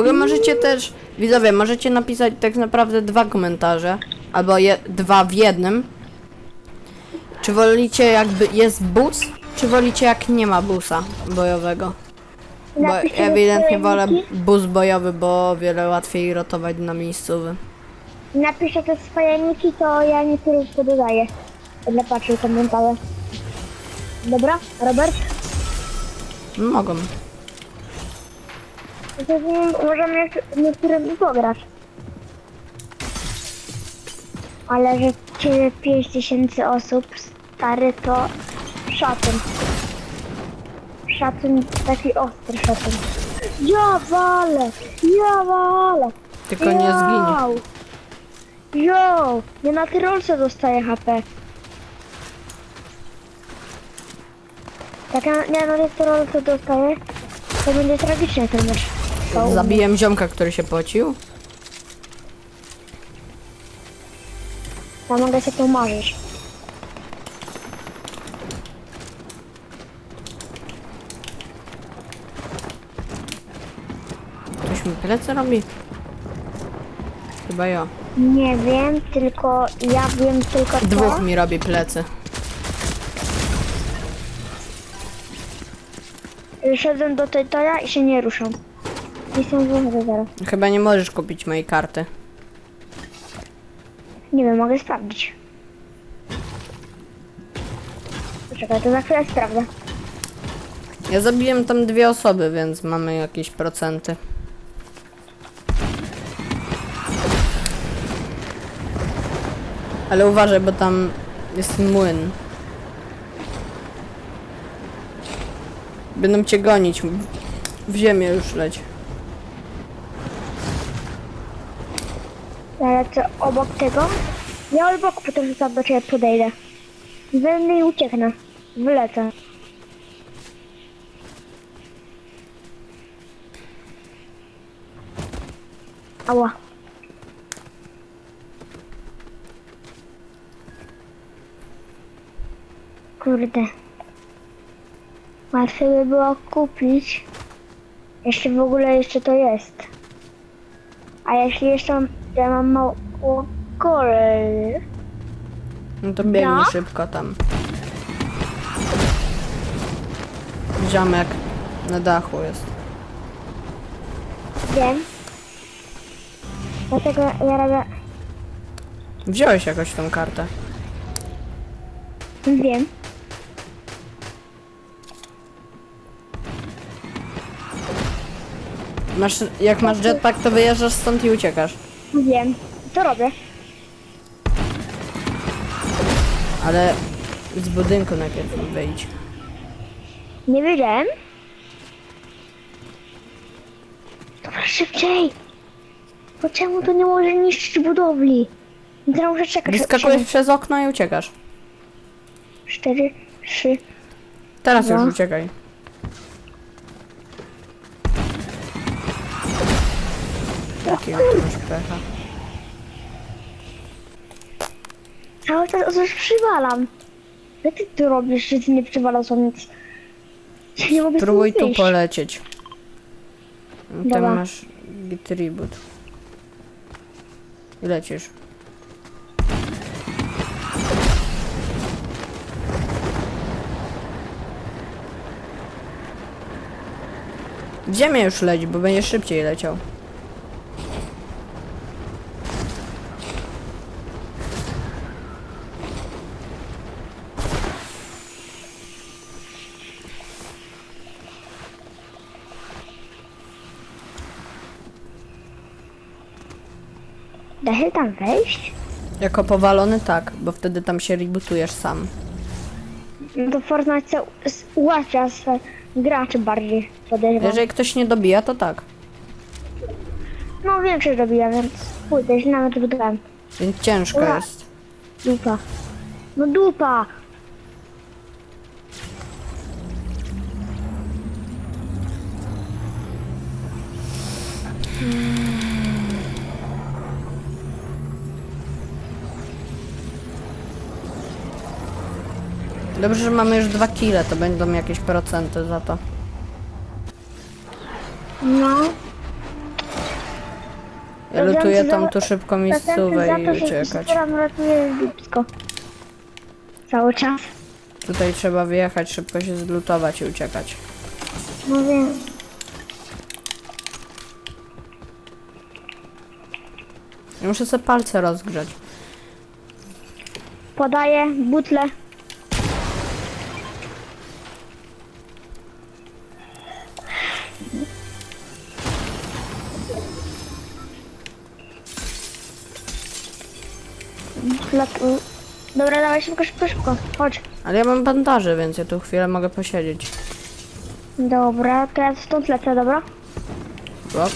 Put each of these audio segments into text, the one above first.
ogóle możecie też, widzowie, możecie napisać tak naprawdę dwa komentarze, albo je, dwa w jednym. Czy wolicie jakby jest bus, czy wolicie jak nie ma busa bojowego? Bo Napiszcie ewidentnie wolę bus bojowy, bo o wiele łatwiej rotować na miejscowy. Napiszę te swoje niki, to ja niektórych pododaję. Będę patrzył komentarze. Dobra, Robert? Mogą. To z- możemy jeszcze niektórym pograć. Ale że ciebie 5000 osób, stary, to szacun. Szacun, taki ostry szacun. Ja walę! Ja walę! Tylko nie zginie. Jo! Nie na tyrolce dostaję HP. Jak ja nie na tyrolce dostaję, to będzie tragicznie ten mecz. To Zabiłem ziomka, który się pocił. Ja mogę się pomarzyć. Ktoś mi plecy robi? Chyba ja. Nie wiem, tylko ja wiem tylko to. Dwóch mi robi plecy. Szedłem do tej toja i się nie ruszam. Wychodzę zaraz. Chyba nie możesz kupić mojej karty. Nie wiem, mogę sprawdzić. Poczekaj, to za chwilę sprawdzę. Ja zabiłem tam dwie osoby, więc mamy jakieś procenty. Ale uważaj, bo tam jest młyn. Będą cię gonić. W ziemię już leć. Ja lecę obok tego. Ja obok potem tam do ciebie podejdę. Będę i ucieknę. Wylecę. Ała. Kurde. Łatwiej by było kupić. Jeśli w ogóle jeszcze to jest. A jeśli jeszcze ja mam mało kolor. No to biegnij Ja? szybko tam. Ziomek na dachu jest. Wiem. Dlatego ja robię. Wziąłeś jakoś tą kartę. Wiem. Masz, jak masz jetpack, to wyjeżdżasz stąd i uciekasz. Wiem. Co robię? Ale z budynku najpierw wyjdź. Nie wiedziałem. Dobra, szybciej. Bo czemu to nie może niszczyć budowli? Teraz muszę czekać. Wyskakujesz przez okno i uciekasz. Cztery, trzy. Teraz już uciekaj. Pecha? Cały czas o coś przywalam. Co ty tu robisz, że ty nie przywalasz o nic? Ja nie mogę Próbuj tu polecieć. Tam Dobra. masz tribut. Lecisz. W ziemię już leć, bo będziesz szybciej leciał. Da się tam wejść? Jako powalony tak, bo wtedy tam się rebootujesz sam. No to Fortnite s- ułatwia swe graczy bardziej podejrzewam. Jeżeli ktoś nie dobija, to tak. No większość robiła, więc pójdę, się nawet wydałem. Więc ciężko Ura. jest. Dupa. No dupa! Dobrze, że mamy już dwa kile, to będą jakieś procenty za to. No. Ja lutuję tam tu szybko miejscówę za i że uciekać. Stram ratuje Lipsko. Cały czas. Tutaj trzeba wyjechać, szybko się zlutować i uciekać. No wiem. Ja muszę sobie palce rozgrzać. Podaję butle. Dobra, dawaj szybko, szybko, szybko. Chodź. Ale ja mam bandaże, więc ja tu chwilę mogę posiedzieć. Dobra, to ja stąd lecę, dobra? Rok?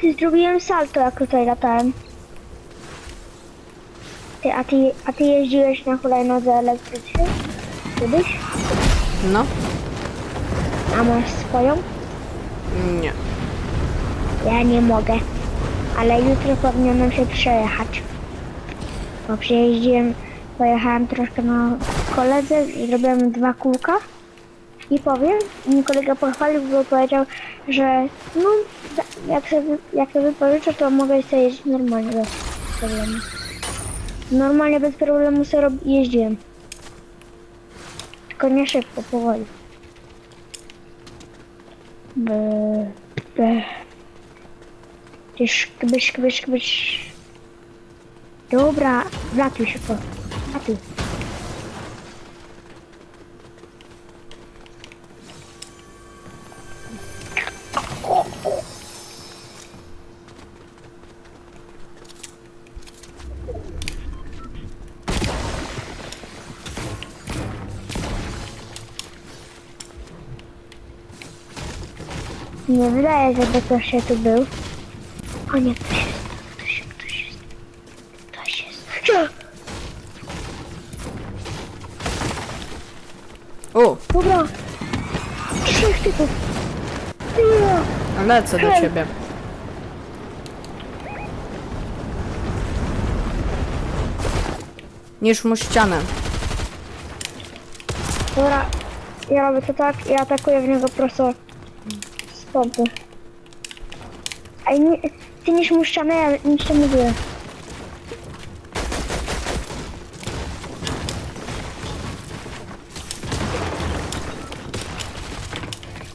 Ty zrobiłem salto, jak tutaj latałem. Ty, a ty, a ty jeździłeś na hulajnodze elektrycznej? Kiedyś? No? A masz swoją? Nie. Ja nie mogę. Ale jutro powinienem się przejechać. Bo przejeździłem, pojechałem troszkę na koledze i zrobiłem dwa kółka. I powiem, mi kolega pochwalił, bo powiedział, że no, jak sobie, jak sobie pożyczę, to mogę sobie jeździć normalnie bez problemu. Normalnie bez problemu sobie jeździłem. Tylko nie szybko, powoli. By, by. Tyś, kbyś, kbyś, kbyś. Dobra, wratuj szybko. Wratuj. Nie wydaje, żeby ktoś się tu był. O nie, ktoś jest. Ktoś, ktoś jest. Ktoś jest. U, Dobra. Trzech typów. Ja! lecę do ciebie. Niż mu ścianę. Dobra. Ja robię to tak i atakuję w niego prosto pompy. A nie, ty niż mu ścianę, ja nic nie mówię.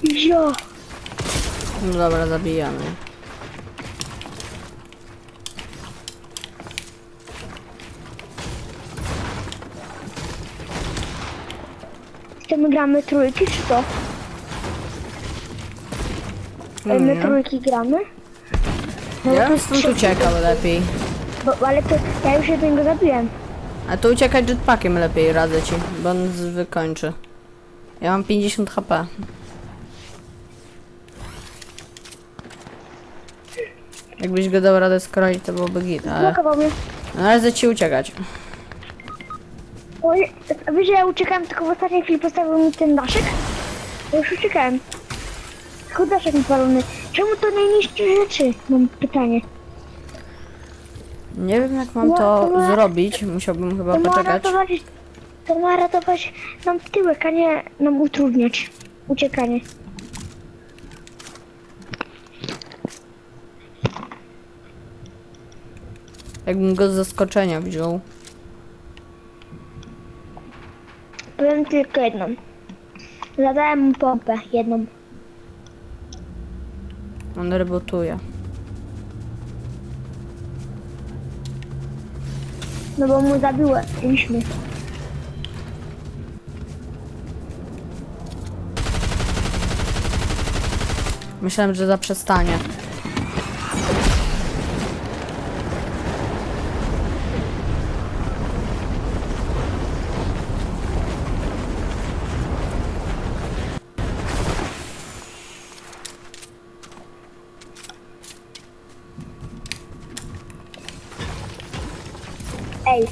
Jo! No dobra, zabijamy. Z tym gramy trójki, czy to? My Nie. trójki gramy? No, Ja to bym jest stąd uciekał lepiej. Bo, ale to ja już jednego zabiłem. A tu uciekać jetpackiem lepiej radzę ci, bo on z- wykończy. Ja mam 50 HP. Jakbyś go dał radę skroić, to byłoby git, ale Blokował mnie. razie ci uciekać. Oj, wiesz, że ja uciekałem, tylko w ostatniej chwili postawił mi ten daszek? Ja już uciekałem. Tylko daszek mi palony. Czemu to najniższe rzeczy? Mam pytanie. Nie wiem jak mam No, to zrobić, musiałbym chyba To ma poczekać. ratować, to ma ratować nam tyłek, a nie nam utrudniać uciekanie. Jakbym go z zaskoczenia wziął. Powiem tylko jedną. Zadałem mu pompę, jedną. On rebotuje. No bo mu zabiłyśmy. Myślałem, że zaprzestanie. Ej,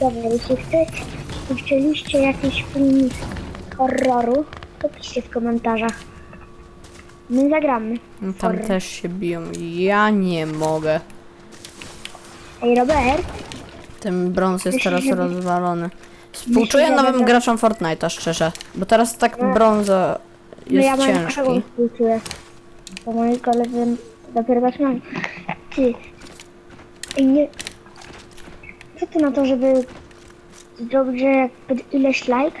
widzowie, jeśli chcecie, chcieliście jakiś film horroru, to piszcie w komentarzach. My zagramy. No, Tam Horror. też się biją. Ja nie mogę. Ej, Robert, Ten brąz jest teraz rozwalony. Współczuję że nowym będę- graczom Fortnite'a, szczerze. Bo teraz tak brąza No ja jest mam ciężki. współczuję. Bo moi koledzy dopiero zaczynają. Ty. Ej, nie. Co ty na to, żeby zrobić, ileś like,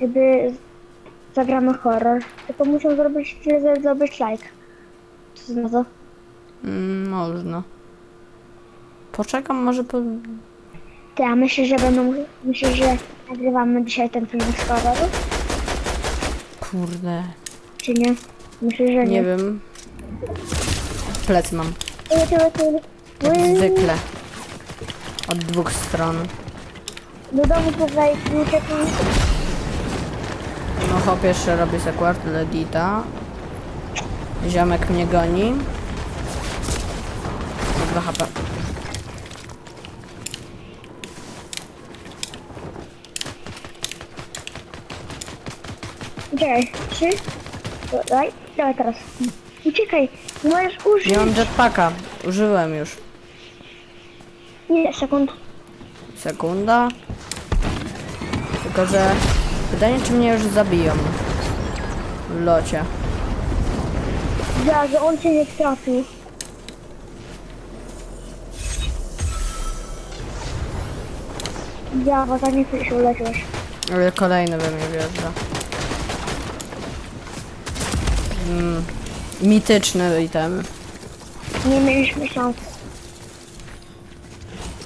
żeby zagramy horror, tylko muszą zrobić tyle, żeby zdobyć like. Co ty na to? Mm, można. Poczekam, może po... Ty, a myślisz, że będą, że nagrywamy dzisiaj ten film z horroru? Kurde, Czy nie? Myślę, że nie. nie wiem. Plec mam, jak zwykle. Od dwóch stron. Do domu poznaj uciekł. No hop jeszcze robi sekład Ledita. Ziomek mnie goni. Ma 2 HP. Uciekaj. Trzy. Dawaj, dawaj teraz. Uciekaj. Możesz użyć. Nie mam jetpacka. Użyłem już. Nie, sekund. Sekunda. Tylko, że pytanie, czy mnie już zabiją. W locie. Ja, że on cię nie trafił. Ja, bo tak nie się uleciłeś. Ale kolejny we mnie wjeżdża. Mm, mityczne itemy. Nie mieliśmy szans.